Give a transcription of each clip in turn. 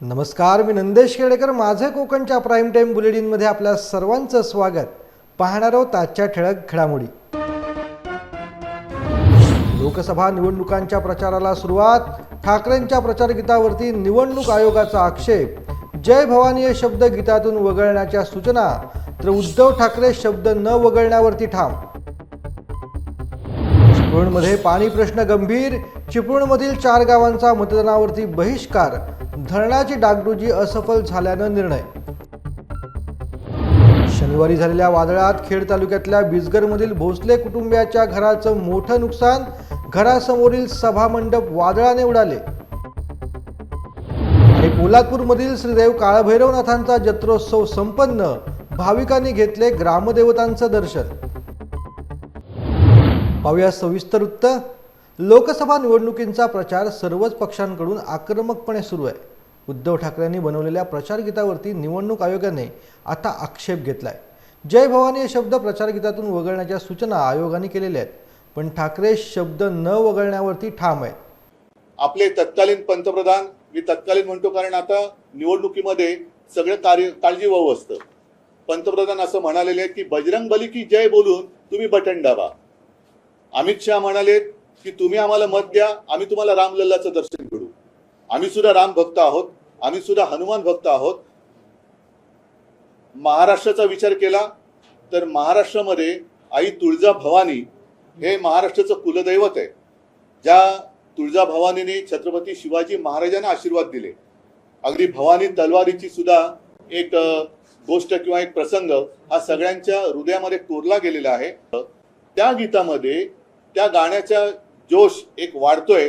नमस्कार मी नंदेश खेडेकर. माझे कोकणच्या प्राईम टाईम बुलेटिनमध्ये आपल्या सर्वांचं स्वागत. पाहणार आहोत आजच्या ठळक घडामोडी. लोकसभा निवडणुकांच्या प्रचाराला सुरुवात. ठाकरेंच्या प्रचारगीतावरती निवडणूक आयोगाचा आक्षेप. जय भवानी हे शब्द गीतातून वगळण्याच्या सूचना. तर उद्धव ठाकरे शब्द न वगळण्यावरती ठाम. चिपळूणमध्ये पाणी प्रश्न गंभीर. चिपळूणमधील चार गावांचा मतदानावरती बहिष्कार. धरणाची डागडुजी असफल झाल्यानं निर्णय. शनिवारी झालेल्या वादळात खेड तालुक्यातल्या बिजगरमधील भोसले कुटुंबियाच्या घराचं मोठं नुकसान घरासमोरील सभामंडप वादळाने उडाले. आणि पोलादपूरमधील श्रीदेव काळभैरवनाथांचा जत्रोत्सव संपन्न भाविकांनी घेतले ग्रामदेवतांचं दर्शन. पाहूया सविस्तर वृत्त. लोकसभा निवडणुकींचा प्रचार सर्वच पक्षांकडून आक्रमकपणे सुरू आहे. उद्धव ठाकरेंनी बनवलेल्या प्रचारगीतावरती निवडणूक आयोगाने आता आक्षेप घेतलाय. जय भवानी हे शब्द प्रचारगीतातून वगळण्याच्या सूचना आयोगाने केलेल्या आहेत पण ठाकरे शब्द न वगळण्यावरती ठाम आहेत. आपले तत्कालीन पंतप्रधान मी तत्कालीन म्हणतो कारण आता निवडणुकीमध्ये सगळं कार्य काळजीवाहू असतं. पंतप्रधान असं म्हणालेले आहेत की बजरंग बली की जय बोलून तुम्ही बटन दाबा. अमित शहा म्हणाले की तुम्ही आम्हाला मत द्या आम्ही तुम्हाला रामलल्लाचं दर्शन घडू आम्ही सुद्धा राम भक्त आहोत. आम्ही सुद्धा हनुमान भक्त आहोत. महाराष्ट्राचा विचार केला तर महाराष्ट्रामध्ये आई तुळजा भवानी हे महाराष्ट्राचं कुलदैवत आहे. ज्या तुळजा भवानीने छत्रपती शिवाजी महाराजांना आशीर्वाद दिले. अगदी भवानी तलवारीची सुद्धा एक गोष्ट किंवा एक प्रसंग हा सगळ्यांच्या हृदयामध्ये कोरला गेलेला आहे. त्या गीतामध्ये त्या गाण्याचा जोश एक वाढतोय.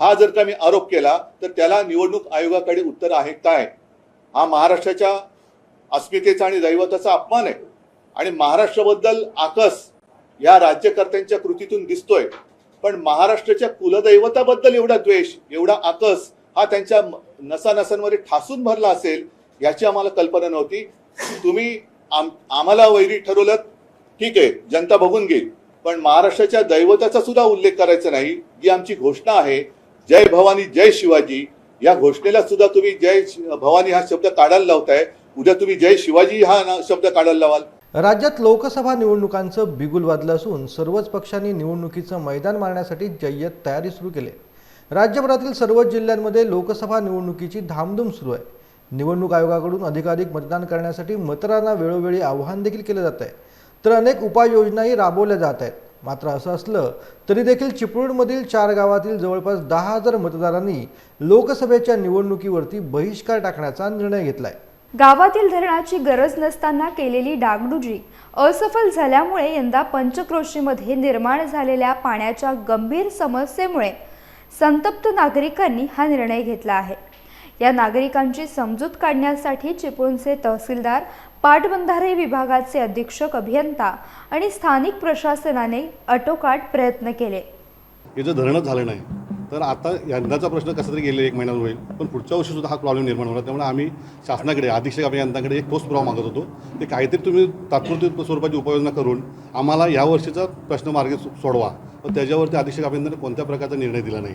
हा जर का मी आरोप केला तर त्याला निवडणूक आयोगाकडे उत्तर आहे काय? हा महाराष्ट्राच्या अस्मितेचा आणि दैवताचा अपमान आहे. आणि महाराष्ट्राबद्दल आकस या राज्यकर्त्यांच्या कृतीतून दिसतोय. पण महाराष्ट्राच्या कुलदैवताबद्दल एवढा द्वेष एवढा आकस हा त्यांच्या नसानसांमध्ये ठासून भरला असेल याची आम्हाला कल्पना नव्हती. तुम्ही आम आम्हाला वैरी ठरवलं ठीक आहे जनता बघून घेईल. पण महाराष्ट्राच्या दैवताचा सुद्धा उल्लेख करायचा नाही जी आमची घोषणा आहे. जय भवानी जय शिवाजी. या घोषणेला सुद्धा तुम्ही जय शि- भवानी हा शब्द काढायला लावताय. उद्या तुम्ही जय शिवाजी हा शब्द काढायला लावाल. राज्यात लोकसभा निवडणुकांचं बिगुल वाजलं असून सर्वच पक्षांनी निवडणुकीचं मैदान मारण्यासाठी जय्यत तयारी सुरू केली राज्यभरातील सर्वच जिल्ह्यांमध्ये लोकसभा निवडणुकीची धामधूम सुरू आहे. निवडणूक आयोगाकडून अधिकाधिक मतदान करण्यासाठी मतदारांना वेळोवेळी आव्हान देखील केलं जात आहे. तर अनेक उपाययोजनाही राबवल्या जात आहेत. मात्र असं असलं तरी देखील चिपळूणमधील चार गावातील जवळपास दहा हजार मतदारांनी लोकसभेच्या निवडणुकीवरती बहिष्कार टाकण्याचा निर्णय घेतलाय. गावातील धरणाची गरज नसताना केलेली डागडुजी असफल झाल्यामुळे यंदा पंचक्रोशीमध्ये निर्माण झालेल्या पाण्याच्या गंभीर समस्येमुळे संतप्त नागरिकांनी हा निर्णय घेतला आहे. या नागरिकांची समजूत काढण्यासाठी चिपळूणचे तहसीलदार पाटबंधारे विभागाचे अधीक्षक अभियंता आणि स्थानिक प्रशासनाने अटोकाट प्रयत्न केले. हे जर धरणच झालं नाही तर आता यंदाचा प्रश्न कसा तरी गेले एक महिन्यात होईल. पण पुढच्या वर्षी सुद्धा हा प्रॉब्लेम निर्माण होणार त्यामुळे आम्ही शासनाकडे अधीक्षक अभियंत्यांकडे एक ठोस पुरावा मागत होतो. ते काहीतरी तुम्ही तात्पुरती स्वरूपाची उपाययोजना करून आम्हाला या वर्षीचा प्रश्न मार्गी सोडवा. पण त्याच्यावरती अधीक्षक अभियंत्यांनी कोणत्या प्रकारचा निर्णय दिला नाही.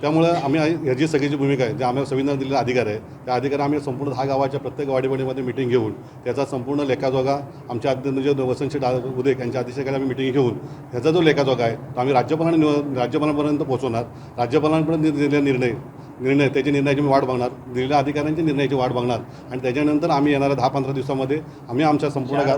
त्यामुळं आम्ही ह्याची सगळीची भूमिका आहे. जे आम्हाला संविधान दिलेला अधिकार आहे त्या अधिकार आम्ही संपूर्ण दहा गावाच्या प्रत्येक वाडीवाडीमध्ये मिटिंग घेऊन त्याचा संपूर्ण लेखाजोगा आमच्या अध्यक्ष जे वसंतशी डा उदेक यांच्या अध्यक्षतेखाली आम्ही मिटिंग घेऊन ह्याचा जो लेखाजोगा आहे तो आम्ही राज्यपालांना निव राज्यपालांपर्यंत पोहोचवणार. राज्यपालांपर्यंत दिलेला निर्णय निर्णय त्याची निर्णयाची मी वाट बघणार. दिलेल्या अधिकाऱ्यांची निर्णयाची वाट बघणार. आणि त्याच्यानंतर आम्ही येणाऱ्या दहा पंधरा दिवसामध्ये आम्ही आमच्या संपूर्ण गा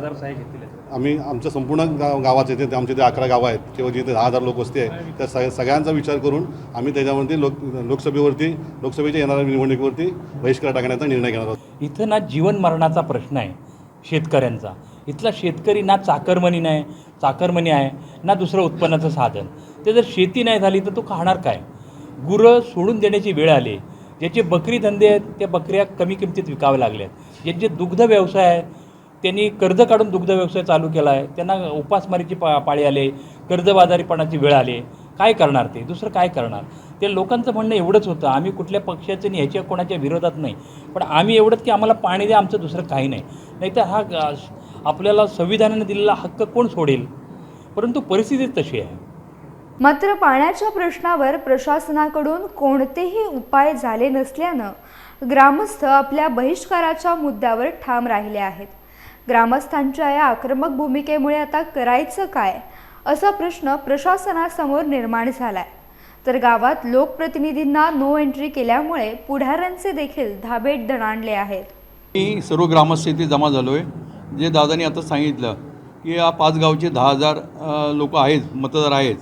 आम्ही आमच्या संपूर्ण गाव गावाचे जे आमचे जे अकरा गावं आहेत किंवा जिथे दहा हजार लोक वस्ती आहे त्या सग सगळ्यांचा विचार करून आम्ही त्याच्यावरती लोक लोकसभेवरती लोकसभेच्या येणाऱ्या निवडणुकीवरती बहिष्कार टाकण्याचा निर्णय घेणार आहोत. इथं ना जीवन मरणाचा प्रश्न आहे शेतकऱ्यांचा. इथला शेतकरी ना चाकरमणी नाही चाकरमणी आहे ना दुसरं उत्पन्नाचं साधन. ते जर शेती नाही झाली तर तो खाणार काय? गुरं सोडून देण्याची वेळ आली. ज्याचे बकरी धंदे आहेत त्या बकऱ्या कमी किमतीत विकाव्या लागल्या आहेत ज्यांचे दुग्ध व्यवसाय आहे त्यांनी कर्ज काढून दुग्ध व्यवसाय चालू केला आहे. त्यांना उपासमारीची पा पाळी आले. कर्जबाजारीपणाची वेळ आली. काय करणार ते? दुसरं काय करणार? ते लोकांचं म्हणणं एवढंच होतं. आम्ही कुठल्या पक्षाचं नाही ह्याच्या कोणाच्या विरोधात नाही. पण आम्ही एवढंच की आम्हाला पाणी द्या आमचं दुसरं काही नाही. नाहीतर हा आपल्याला संविधानाने दिलेला हक्क कोण सोडेल? परंतु परिस्थितीच तशी आहे. मात्र पाण्याच्या प्रश्नावर प्रशासनाकडून कोणतेही उपाय झाले नसल्यानं ग्रामस्थ आपल्या बहिष्काराच्या मुद्द्यावर ठाम राहिले आहेत. ग्रामस्थांच्या या आक्रमक भूमिकेमुळे आता करायचं काय असा प्रश्न प्रशासनासमोर निर्माण झालाय. तर गावात लोकप्रतिनिधींना नो एंट्री केल्यामुळे पुढाऱ्यांचे देखील धाबेट दणाणले आहेत. मी सर्व ग्रामस्थ इथे जमा झालो आहे जे दादानी आता सांगितलं की या पाच गावचे दहा हजार लोक आहेत मतदार आहेत.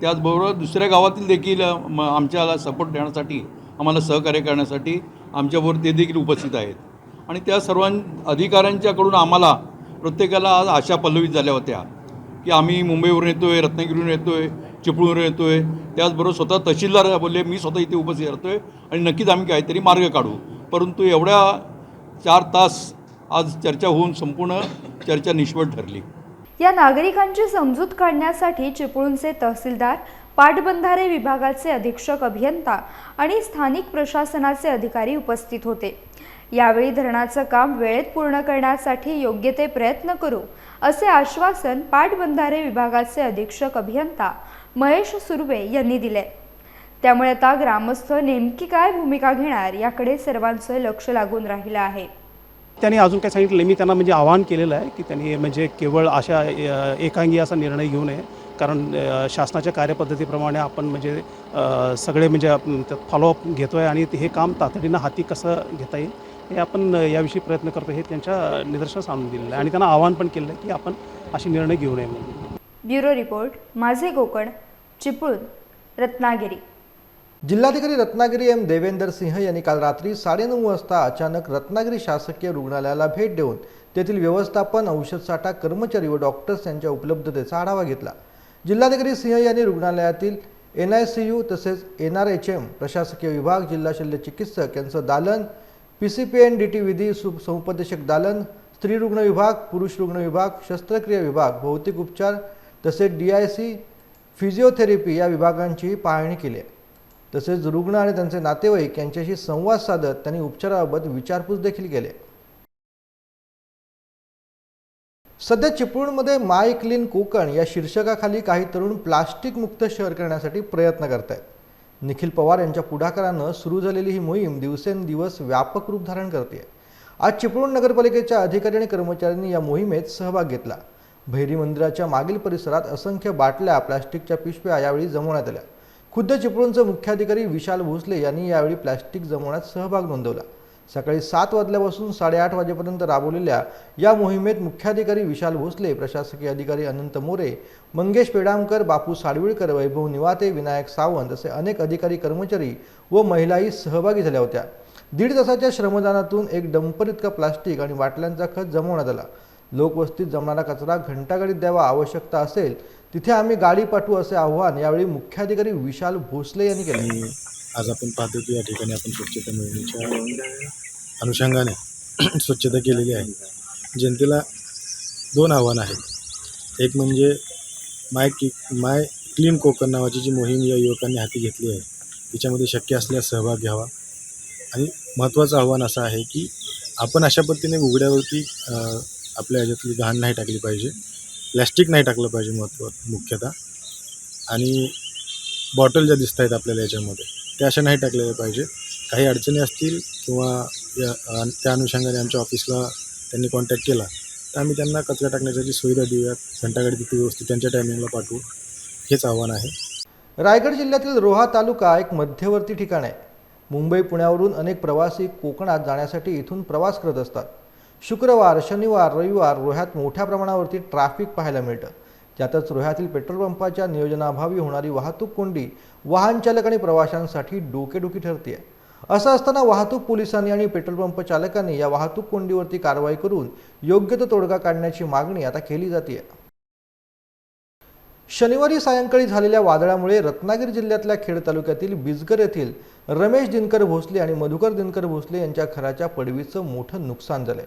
त्याचबरोबर दुसऱ्या गावातील देखील म- आमच्याला सपोर्ट देण्यासाठी आम्हाला सहकार्य करण्यासाठी आमच्याबरोबर ते देखील उपस्थित आहेत. आणि त्या सर्व अधिकाऱ्यांच्याकडून आम्हाला प्रत्येकाला आज आशा पल्लवित झाल्या होत्या की आम्ही मुंबईवरून येतो आहे रत्नागिरीवरून येतो आहे चिपळूणवरून येतो आहे त्याचबरोबर स्वतः तहसीलदार बोलले मी स्वतः इथे उपस्थित राहतो आहे आणि नक्कीच आम्ही काहीतरी मार्ग काढू. परंतु एवढ्या चार तास आज चर्चा होऊन संपूर्ण चर्चा निष्फळ ठरली. या नागरिकांची समजूत काढण्यासाठी चिपळूणचे तहसीलदार पाटबंधारे विभागाचे अधीक्षक अभियंता आणि स्थानिक प्रशासनाचे अधिकारी उपस्थित होते. यावेळी धरणाचं काम वेळेत पूर्ण करण्यासाठी योग्य ते प्रयत्न करू असे आश्वासन पाटबंधारे विभागाचे अधीक्षक अभियंता महेश सुर्वे यांनी दिले. त्यामुळे आता ग्रामस्थ नेमकी काय भूमिका घेणार याकडे सर्वांचं लक्ष लागून राहिलं आहे. त्यांनी अजून काय सांगितलं मी त्यांना म्हणजे आवाहन केलेलं आहे की त्यांनी म्हणजे केवळ अशा एकांगी असा निर्णय घेऊ नये. कारण शासनाच्या कार्यपद्धतीप्रमाणे आपण म्हणजे सगळे म्हणजे आपण त्यात फॉलोअप घेतो आहे आणि हे काम तातडीनं हाती कसं घेता येईल हे आपण याविषयी प्रयत्न करतो हे त्यांच्या निदर्शनास आणून दिलेलं आहे. आणि त्यांना आवाहन पण केलं आहे की आपण असे निर्णय घेऊ नये म्हणून. ब्युरो रिपोर्ट माझे कोकण चिपळूण रत्नागिरी. जिल्हाधिकारी रत्नागिरी एम. देवेंदर सिंह यांनी काल रात्री साडेनऊ वाजता अचानक रत्नागिरी शासकीय रुग्णालयाला भेट देऊन तेथील व्यवस्थापन औषधसाठा कर्मचारी व डॉक्टर्स यांच्या उपलब्धतेचा आढावा घेतला. जिल्हाधिकारी सिंह यांनी रुग्णालयातील एन आय सी यू तसेच एन आर एच एम प्रशासकीय विभाग जिल्हा शल्य चिकित्सक यांचं दालन P C P N D T विधी सु समुपदेशक दालन स्त्री रुग्ण विभाग पुरुष रुग्ण विभाग शस्त्रक्रिया विभाग भौतिक उपचार तसेच डी आय सी फिजिओथेरपी या विभागांची पाहणी केली आहे. तसेच रुग्ण आणि त्यांचे नातेवाईक यांच्याशी संवाद साधत त्यांनी उपचाराबाबत विचारपूस देखील केले. सध्या चिपळूणमध्ये माय क्लीन कोकण या शीर्षकाखाली काही तरुण प्लास्टिक मुक्त शहर करण्यासाठी प्रयत्न करत आहेत निखिल पवार यांच्या पुढाकारानं सुरू झालेली ही मोहीम दिवसेंदिवस व्यापक रूप धारण करते आज चिपळूण नगरपालिकेच्या अधिकारी आणि कर्मचाऱ्यांनी या मोहिमेत सहभाग घेतला. भैरी मंदिराच्या मागील परिसरात असंख्य बाटल्या प्लास्टिकच्या पिशव्या यावेळी जमवण्यात आल्या. खुद्द चिपळूणचे मुख्याधिकारी विशाल भोसले यांनी यावेळी प्लॅस्टिक जमवण्यात सहभाग नोंदवला. सकाळी सात वाजल्यापासून साडेआठ वाजेपर्यंत राबवलेल्या या मोहिमेत मुख्याधिकारी विशाल भोसले प्रशासकीय अधिकारी अनंत मोरे मंगेश पेडामकर बापू साडविळकर वैभव निवाते विनायक सावंत असे अनेक अधिकारी कर्मचारी व महिलाही सहभागी झाल्या होत्या. दीड तासाच्या श्रमदानातून एक डंपर इतका प्लास्टिक आणि बाटल्यांचा खत जमवण्यात आला. लोकवस्तीत जमणारा कचरा घंटागाडीत द्यावा आवश्यकता असेल तिथे आम्ही गाडी पाठवू असे आव्हान यावेळी मुख्याधिकारी विशाल भोसले यांनी केले. आज आपण पाहतो की या ठिकाणी आपण स्वच्छता मोहिमेच्या अनुषंगाने स्वच्छता केलेली आहे. जनतेला दोन आव्हानं आहेत. एक म्हणजे माय की माय क्लीन कोकण नावाची जी मोहीम या युवकांनी हाती घेतली आहे तिच्यामध्ये शक्य असल्यास सहभाग घ्यावा. आणि महत्त्वाचं आव्हान असं आहे की आपण अशा पद्धतीने उघड्यावरती आपल्या ह्याच्यातली घाण नाही टाकली पाहिजे. प्लॅस्टिक नाही टाकलं पाहिजे महत्त्व मुख्यतः. आणि बॉटल ज्या दिसत आहेत आपल्याला याच्यामध्ये त्या अशा नाही टाकलेल्या पाहिजे काही अडचणी असतील किंवा या त्या अनुषंगाने आमच्या ऑफिसला त्यांनी कॉन्टॅक्ट केला तर आम्ही त्यांना कचरा टाकण्यासाठी सुविधा देऊयात घंटागाडी तिथे व्यवस्थित त्यांच्या टायमिंगला पाठवू हेच आव्हान आहे. रायगड जिल्ह्यातील रोहा तालुका एक मध्यवर्ती ठिकाण आहे. मुंबई पुण्यावरून अनेक प्रवासी कोकणात जाण्यासाठी इथून प्रवास करत असतात. शुक्रवार शनिवार रविवार रोह्यात मोठ्या प्रमाणावरती ट्रॅफिक पाहायला मिळतं. त्यातच रोह्यातील पेट्रोल पंपाच्या नियोजनाभावी होणारी वाहतूक कोंडी वाहन चालक आणि प्रवाशांसाठी डोकेडुखी ठरते असं असताना वाहतूक पोलिसांनी आणि पेट्रोल पंप चालकांनी या वाहतूक कोंडीवरती कारवाई करून योग्य तो तोडगा काढण्याची मागणी आता केली जाते शनिवारी सायंकाळी झालेल्या वादळामुळे रत्नागिरी जिल्ह्यातल्या खेड तालुक्यातील बिजगर येथील रमेश दिनकर भोसले आणि मधुकर दिनकर भोसले यांच्या घराच्या पडवीचं मोठं नुकसान झालंय.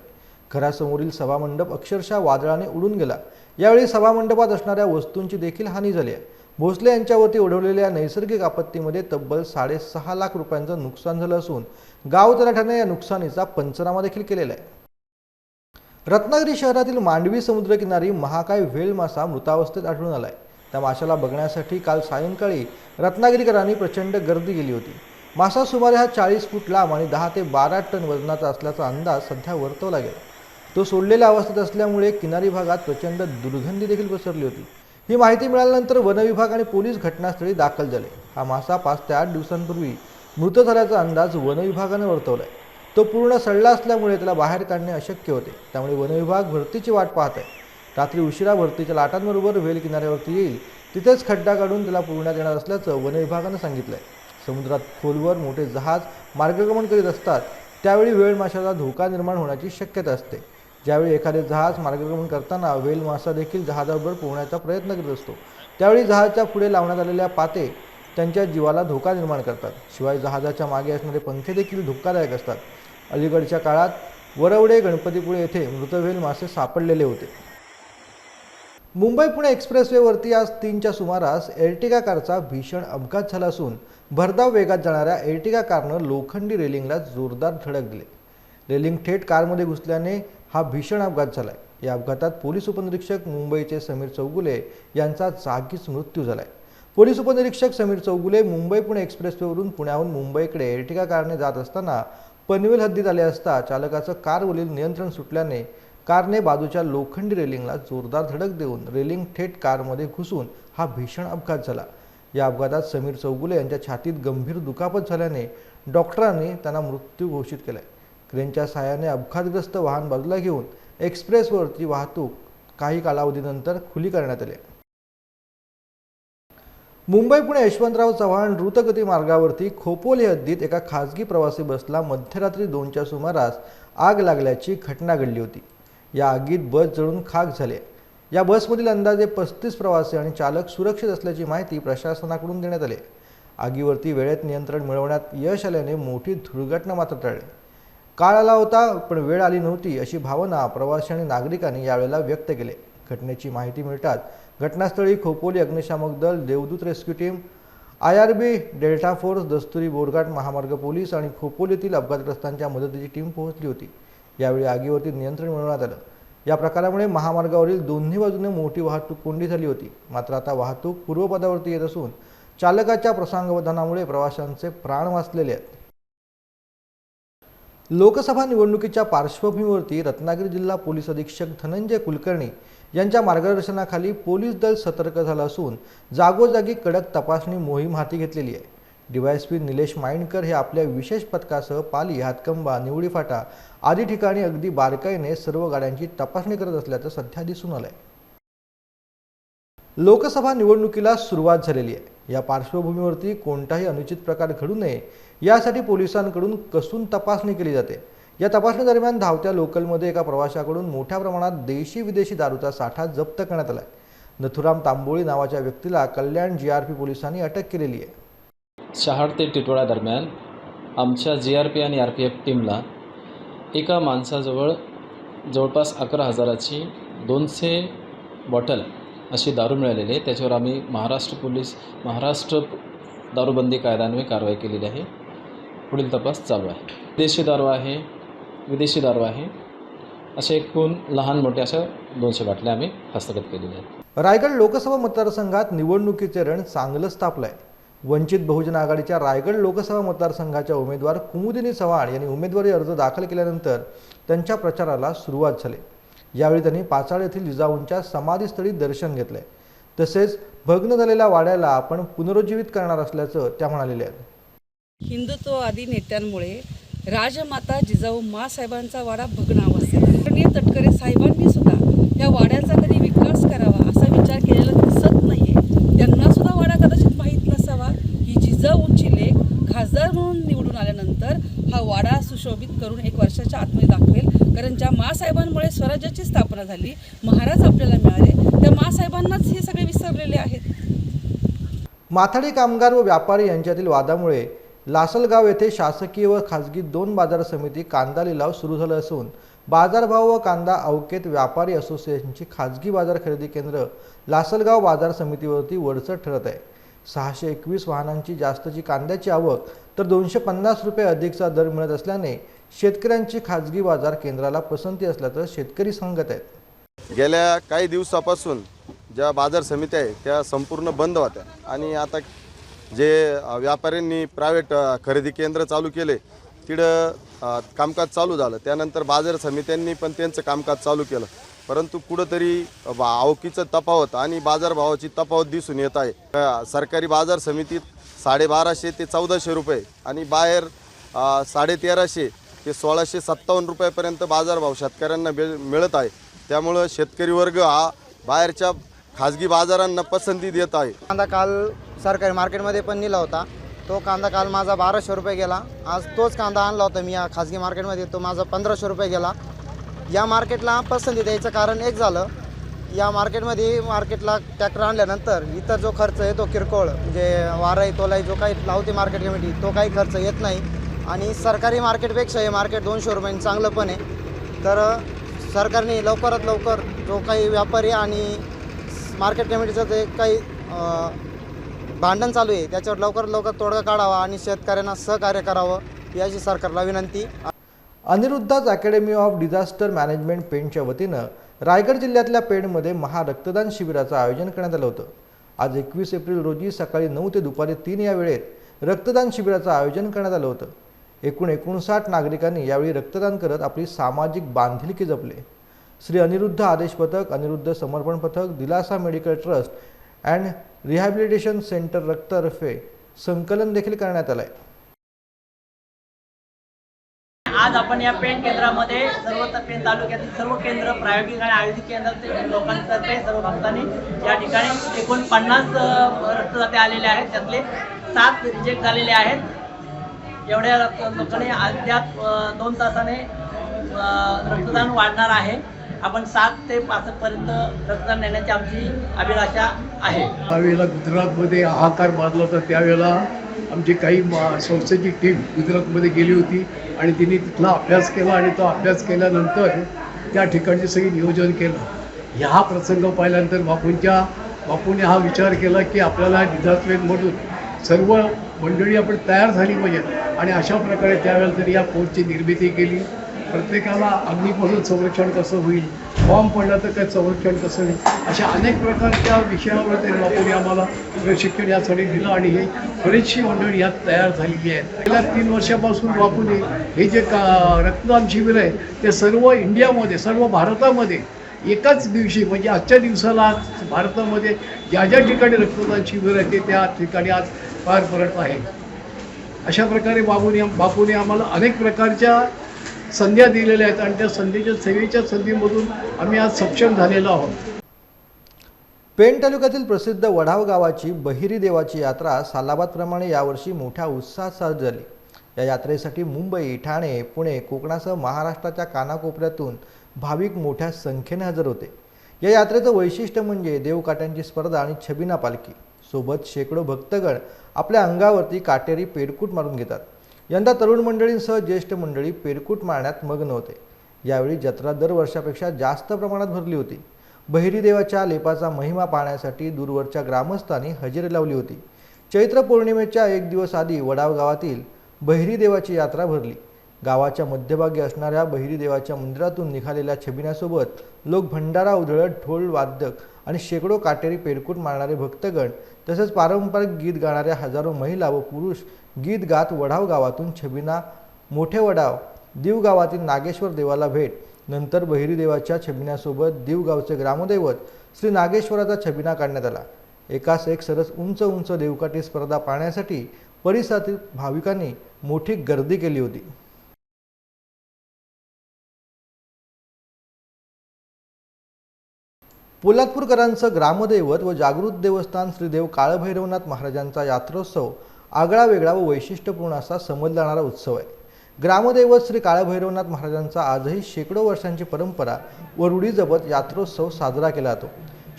घरासमोरील सभामंडप अक्षरशः वादळाने उडून गेला. यावेळी सभामंडपात असणाऱ्या वस्तूंची देखील हानी झाली आहे. भोसले यांच्यावरती ओढवलेल्या नैसर्गिक आपत्तीमध्ये तब्बल साडेसहा लाख रुपयांचं नुकसान झालं असून गाव तलाठ्याने या नुकसानीचा पंचनामा देखील केलेला आहे. रत्नागिरी शहरातील मांडवी समुद्रकिनारी महाकाय व्हेल मासा मृतावस्थेत आढळून आलाय. त्या माशाला बघण्यासाठी काल सायंकाळी रत्नागिरीकरांनी प्रचंड गर्दी केली होती. मासा सुमारे हा चाळीस फूट लांब आणि दहा ते बारा टन वजनाचा असल्याचा अंदाज सध्या वर्तवला गेला तो सोडलेल्या अवस्थेत असल्यामुळे किनारी भागात प्रचंड दुर्गंधी देखील पसरली होती. ही माहिती मिळाल्यानंतर वनविभाग आणि पोलीस घटनास्थळी दाखल झाले. हा मासा पाच ते आठ दिवसांपूर्वी मृत झाल्याचा अंदाज वर्तवला आहे तो पूर्ण सडला असल्यामुळे त्याला बाहेर काढणे अशक्य होते. त्यामुळे वनविभाग भरतीची वाट पाहत आहे रात्री उशिरा भरतीच्या लाटांबरोबर वेल किनाऱ्यावरती येईल. तिथेच खड्डा काढून त्याला पुरवण्यात येणार असल्याचं वनविभागानं सांगितलं आहे समुद्रात खोलवर मोठे जहाज मार्गक्रमण करीत असतात. त्यावेळी वेळ माशाचा धोका निर्माण होण्याची शक्यता असते. ज्यावेळी एखादे जहाज मार्गक्रमण करताना वेल मासा देखील जहाजाबरोबर पोहण्याचा प्रयत्न करीत असतो त्यावेळी जहाजाच्या पुढे लावण्यात आलेल्या पाते त्यांच्या जीवाला धोका निर्माण करतात. शिवाय जहाजाच्या मागे असणारे पंखे देखील धोकादायक असतात. अलीकडच्या काळात वरवडे गणपतीपुळे येथे मृतवेल मासे सापडलेले होते. मुंबई पुणे एक्सप्रेसवेवरती आज तीनच्या सुमारास एर्टिगा कारचा भीषण अपघात झाला असून भरधाव वेगात जाणाऱ्या एर्टिगा कारनं लोखंडी रेलिंगला जोरदार धडक दिले. रेलिंग थेट कारमध्ये घुसल्याने हा भीषण अपघात झाला आहे या अपघातात पोलीस उपनिरीक्षक मुंबईचे समीर चौगुले यांचा जागीच मृत्यू झाला आहे पोलीस उपनिरीक्षक समीर चौगुले मुंबई पुणे एक्सप्रेसवेवरून पुण्याहून मुंबईकडे एर्टिगा कारने जात असताना पनवेल हद्दीत आले असता चालकाचं कारवरील नियंत्रण सुटल्याने कारने बाजूच्या लोखंडी रेलिंगला जोरदार धडक देऊन रेलिंग थेट कारमध्ये घुसून हा भीषण अपघात झाला. या अपघातात समीर चौगुले यांच्या छातीत गंभीर दुखापत झाल्याने डॉक्टरांनी त्यांना मृत्यू घोषित केला आहे क्रेनच्या सहाय्याने अपघातग्रस्त वाहन बाजूला घेऊन एक्सप्रेसवरची वाहतूक काही कालावधीनंतर खुली करण्यात आली. मुंबई पुणे यशवंतराव चव्हाण द्रुतगती मार्गावरती खोपोली हद्दीत एका खासगी प्रवासी बसला मध्यरात्री दोनच्या सुमारास आग लागल्याची घटना घडली होती. या आगीत बस जळून खाक झाले. या बसमधील अंदाजे पस्तीस प्रवासी आणि चालक सुरक्षित असल्याची माहिती प्रशासनाकडून देण्यात आली. आगीवरती वेळेत नियंत्रण मिळवण्यात यश आल्याने मोठी दुर्घटना मात्र टळली. काळ आला होता पण वेळ आली नव्हती अशी भावना प्रवासी आणि नागरिकांनी यावेळेला व्यक्त केली. घटनेची माहिती मिळताच घटनास्थळी खोपोली अग्निशामक दल देवदूत rescue team I R B delta force दस्तुरी Borghat महामार्ग पोलीस आणि खोपोलीतील अपघातग्रस्तांच्या मदतीची टीम पोहोचली होती. यावेळी आगीवरती नियंत्रण मिळवण्यात आलं. या प्रकारामुळे महामार्गावरील दोन्ही बाजूने मोठी वाहतूक कोंडी झाली होती. मात्र आता वाहतूक पूर्वपदावरती येत असून चालकाच्या प्रसंगवधानामुळे प्रवाशांचे प्राण वाचलेले आहेत. लोकसभा निवडणुकीच्या पार्श्वभूमीवरती रत्नागिरी जिल्हा पोलीस अधीक्षक धनंजय कुलकर्णी यांच्या मार्गदर्शनाखाली पोलीस दल सतर्क झालं असून जागोजागी कडक तपासणी मोहीम हाती घेतलेली आहे. डीवायएसपी निलेश माइंडकर हे आपल्या विशेष पथकासह पाली हातकंबा निवडी फाटा आदी ठिकाणी अगदी बारकाईने सर्व गाड्यांची तपासणी करत असल्याचं सध्या दिसून आलंय. लोकसभा निवडणुकीला सुरुवात झालेली आहे. या पार्श्वभूमीवरती कोणताही अनुचित प्रकार घडू नये यासाठी पोलिसांकडून कसून तपासणी केली जाते. या तपासणीदरम्यान धावत्या लोकलमध्ये एका प्रवाशाकडून मोठ्या प्रमाणात देशी विदेशी दारूचा साठा जप्त करण्यात आला आहे नथुराम तांबोळी नावाच्या व्यक्तीला कल्याण जी आर पी पोलिसांनी अटक केलेली आहे. शहाड ते टिटोळा दरम्यान आमच्या जी आर पी आणि आर पी एफ टीमला एका माणसाजवळ जवळपास अकरा हजाराची दोनशे बॉटल अशी दारू मिळालेली आहे. त्याच्यावर आम्ही महाराष्ट्र पोलीस महाराष्ट्र दारूबंदी कायद्यान्वये कारवाई केलेली आहे. पुढील तपास चालू आहे. देशी दारू आहे विदेशी दारू आहे. असे एकूण लहान मोठे अशा दोनशे बाटल्या आम्ही हस्तगत केलेल्या आहेत. रायगड लोकसभा मतदारसंघात निवडणुकीचे रण चांगलंच आहे वंचित बहुजन आघाडीच्या रायगड लोकसभा मतदारसंघाच्या उमेदवार कुमुदिनी चव्हाण यांनी उमेदवारी अर्ज दाखल केल्यानंतर त्यांच्या प्रचाराला सुरुवात झाली. यावेळी त्यांनी पाचाड येथील जिजाऊंच्या समाधीस्थळी दर्शन घेतले. तसेच भग्न झालेल्या वाड्याला आपण पुनरुज्जीवित करणार असल्याचं त्या म्हणालेल्या आहेत. हिंदुत्ववादी नेत्यांमुळे राजमाता जिजाऊ मासाहेबांचा वाडा भग्नावा असेल. आदरणीय तटकरे साहेबांनी सुद्धा या वाड्याचा कधी विकास करावा असा विचार केलेला दिसत नाही त्यांना सुद्धा वाडा कदाचित माहीत नसावा की जिजाऊंची लेख खासदार म्हणून निवडून आल्यानंतर हा वाडा सुशोभित करून एक वर्षाच्या आतमध्ये दाखवेल. कारण कारण ज्या मासाहेबांमुळे स्वराज्याची स्थापना झाली महाराज आपल्याला मिळाले त्या मासाहेबांनाच हे सगळे विसरलेले आहेत. माथाडी कामगार व व्यापारी यांच्यातील वादामुळे लासलगाव येथे शासकीय व खाजगी दोन बाजार समिती कांदा लिलाव सुरू झाला असून बाजारभाव व कांदा अवकेत व्यापारी असोसिएशनची खाजगी बाजार खरेदी केंद्र लासलगाव बाजार समितीवरती वरचढ ठरत आहे. सहाशे एकवीस वाहनांची जास्तची कांद्याची आवक तर दोनशे पन्नास रुपये अधिकचा दर मिळत असल्याने शेतकऱ्यांची खाजगी बाजार केंद्राला पसंती असल्याचं शेतकरी सांगत आहेत. गेल्या काही दिवसापासून ज्या बाजार समित्या आहे त्या संपूर्ण बंद होत्या आणि आता जे व्यापाऱ्यांनी प्रायव्हेट खरेदी केंद्र चालू केले तिकडं कामकाज चालू झालं. त्यानंतर बाजार समित्यांनी पण त्यांचं कामकाज चालू केलं. परंतु कुठंतरी आवकीचं तफावत आणि बाजारभावाची तफावत दिसून येत आहे. सरकारी बाजार समितीत साडेबाराशे ते चौदाशे रुपये आणि बाहेर साडेतेराशे ते सोळाशे सत्तावन्न रुपयापर्यंत बाजारभाव शेतकऱ्यांना मिळत आहे. त्यामुळं शेतकरी वर्ग हा बाहेरच्या खाजगी बाजारांना पसंती देत आहे. कांदा काल सरकारी मार्केटमध्ये पण नेला होता. तो कांदा काल माझा बाराशे रुपये गेला. आज तोच कांदा आणला होता मी या खाजगी मार्केटमध्ये. तो माझा पंधराशे रुपये गेला. या मार्केटला पसंती द्यायचं कारण एक झालं. या मार्केटमध्ये मार्केटला ट्रॅक्टर आणल्यानंतर इतर जो खर्च आहे तो किरकोळ म्हणजे वाराई तोलाई जो काही लावते मार्केट कमिटी तो काही खर्च येत नाही. आणि सरकारी मार्केटपेक्षा हे मार्केट दोनशे रुपयांनी चांगलं पण आहे. तर सरकारने लवकरात लवकर जो काही व्यापारी आणि मार्केट कमिटीचं जे काही भांडण चालू आहे. त्याच्यावर लवकरात लवकर तोडगा काढावा आणि शेतकऱ्यांना सहकार्य करावं याची सरकारला विनंती. अनिरुद्धाच अकॅडमी ऑफ डिझास्टर मॅनेजमेंट पेणच्या वतीनं रायगड जिल्ह्यातल्या पेणमध्ये महारक्तदान शिबिराचं आयोजन करण्यात आलं होतं. आज एकवीस एप्रिल रोजी सकाळी नऊ ते दुपारी तीन या वेळेत रक्तदान शिबिराचं आयोजन करण्यात आलं होतं. एकूण एकोणसाठ नागरिकांनी यावेळी रक्तदान करत आपली सामाजिक बांधिलकी जपले. श्री अनिरुद्ध आदेश पथक अनिरुद्ध समर्पण पथक दिलासा medical trust and rehabilitation centre रक्ततर्फे संकलन देखील करण्यात आलं आहे आज आपण या पेन केंद्रामध्ये सर्व पेन तालुक्यातील सर्व केंद्र प्रायोगिक आणि आयोजित केंद्रातील लोकांतर्फे सर्व भक्तांनी या ठिकाणी एकूण पन्नास रक्तदाते आलेले आहेत. त्यातले सात रिजेक्ट झालेले आहेत. एवढ्या रक्त लोकांनी अद्याप दोन तासाने रक्तदान वाढणार आहे. आपण सात ते पासष्ट पर्यंत रक्तदान नेण्याची आमची अभिलाषा आहे. त्यावेळेला गुजरातमध्ये हाहाकार मारला होता त्यावेळेला आमची काही मा- संस्थेची टीम गुजरातमध्ये गेली होती आणि तिने तिथला अभ्यास केला आणि तो अभ्यास केल्यानंतर त्या ठिकाणचे सगळी नियोजन केलं. ह्या प्रसंग पाहिल्यानंतर बापूंच्या बापूने हा विचार केला की आपल्याला डिझास्टरमधून सर्व मंडळी आपण तयार झाली पाहिजे आणि अशा प्रकारे त्यावेळेला तरी या पोस्टची निर्मिती केली. प्रत्येकाला अग्नीपासून संरक्षण कसं होईल? बॉम्ब पडला तर काय संरक्षण कसं होईल? अशा अनेक प्रकारच्या विषयावर ते बापूने आम्हाला प्रशिक्षण यासाठी दिलं आणि हे बरीचशी मंडळी यात तयार झालेली आहेत. गेल्या तीन वर्षापासून वापरून हे जे का रक्तदान शिबिर आहे ते सर्व इंडियामध्ये सर्व भारतामध्ये एकाच दिवशी म्हणजे आजच्या दिवसाला आज भारतामध्ये ज्या ज्या ठिकाणी रक्तदान शिबिर आहे ते त्या ठिकाणी आज पार पडत आहे. अशा प्रकारे बाबूने बापूने आम्हाला अनेक प्रकारच्या संध्या दिलेल्या आहेत आणि त्या संधीच्या सेवेच्या संधीमधून आम्ही आज सक्षम झालेलो आहोत. पेण तालुक्यातील प्रसिद्ध वढाव गावाची बहिरी देवाची यात्रा सालाबादप्रमाणे यावर्षी मोठ्या उत्साहात साजरी झाली. या यात्रेसाठी मुंबई ठाणे पुणे कोकणासह महाराष्ट्राच्या कानाकोपऱ्यातून भाविक मोठ्या संख्येने हजर होते. या यात्रेचं वैशिष्ट्य म्हणजे देवकाट्यांची स्पर्धा आणि छबिना पालखी. सोबत शेकडो भक्तगण आपल्या अंगावरती काटेरी पेडकूट मारून घेतात. यंदा तरुण मंडळींसह ज्येष्ठ मंडळी पेरकूट मारण्यात मग्न होते यावेळी जत्रा दरवर्षापेक्षा जास्त प्रमाणात भरली होती. बहिरी देवाच्या लेपाचा महिमा पाहण्यासाठी दूरवरच्या ग्रामस्थांनी हजेरी लावली होती. चैत्र पौर्णिमेच्या एक दिवस आधी वडाव गावातील बहिरी देवाची यात्रा भरली. गावाच्या मध्यभागी असणाऱ्या बहिरी देवाच्या मंदिरातून निघालेल्या छबिन्यासोबत लोक भंडारा उधळत ढोल वादक आणि शेकडो काटेरी पेडकूट मारणारे भक्तगण तसेच पारंपरिक गीत गाणाऱ्या हजारो महिला व पुरुष गीत गात वढाव गावातून छबिना मोठे वडाव दीव गावातील नागेश्वर देवाला भेट नंतर बहिरी देवाच्या छबिन्यासोबत दीव गावचे ग्रामदैवत श्री नागेश्वराचा छबिना काढण्यात आला. एकास एक सरस उंच उंच देवकाठी स्पर्धा पाहण्यासाठी परिसरातील भाविकांनी मोठी गर्दी केली होती. पोलादपूरकरांचं ग्रामदैवत व जागृत देवस्थान श्रीदेव काळभैरवनाथ महाराजांचा यात्रोत्सव आगळा वेगळा व वैशिष्ट्यपूर्ण असा समजला जाणारा उत्सव आहे. ग्रामदैवत श्री काळभैरवनाथ महाराजांचा आजही शेकडो वर्षांची परंपरा व रूढीजपत यात्रोत्सव साजरा केला जातो.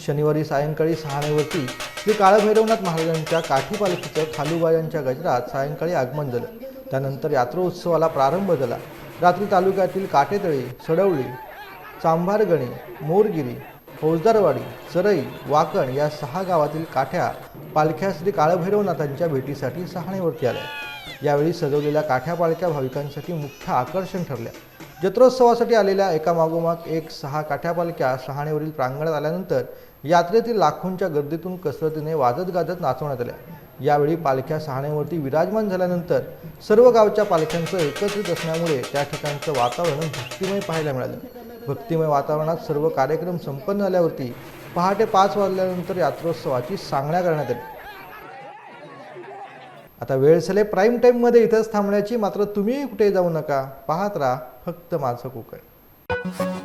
शनिवारी सायंकाळी सहाणेवरती श्री काळभैरवनाथ महाराजांच्या काठी पालखीचं खालूबायांच्या गजरात सायंकाळी आगमन झालं. त्यानंतर यात्रोत्सवाला प्रारंभ झाला. रात्री तालुक्यातील काटेतळी सडवळी चांभारगणी मोरगिरी फौजदारवाडी चरई वाकण या सहा गावातील काठ्या पालख्या श्री काळभैरवनाथांच्या भेटीसाठी सहाणेवरती आल्या. यावेळी सजवलेल्या काठ्या पालख्या भाविकांसाठी मुख्य आकर्षण ठरल्या. जत्रोत्सवासाठी आलेल्या एका मागोमाग एक सहा काठ्या पालख्या सहाणेवरील प्रांगणात आल्यानंतर यात्रेतील लाखोंच्या गर्दीतून कसरतीने वाजत गाजत नाचवण्यात आल्या. यावेळी पालख्या सहाणेवरती विराजमान झाल्यानंतर सर्व गावच्या पालख्यांचं एकत्रित असल्यामुळे त्या ठिकाणचं वातावरण भक्तिमय पाहायला मिळालं. भक्तिमय वातावरणात सर्व कार्यक्रम संपन्न झाल्यावरती पहाटे पाच वाजल्यानंतर यात्रोत्सवाची सांगण्या करण्यात आली आता वेळ झाले प्राईम टाईममध्ये इथंच थांबण्याची मात्र तुम्ही कुठे जाऊ नका. पाहत राहा फक्त माझं कोकण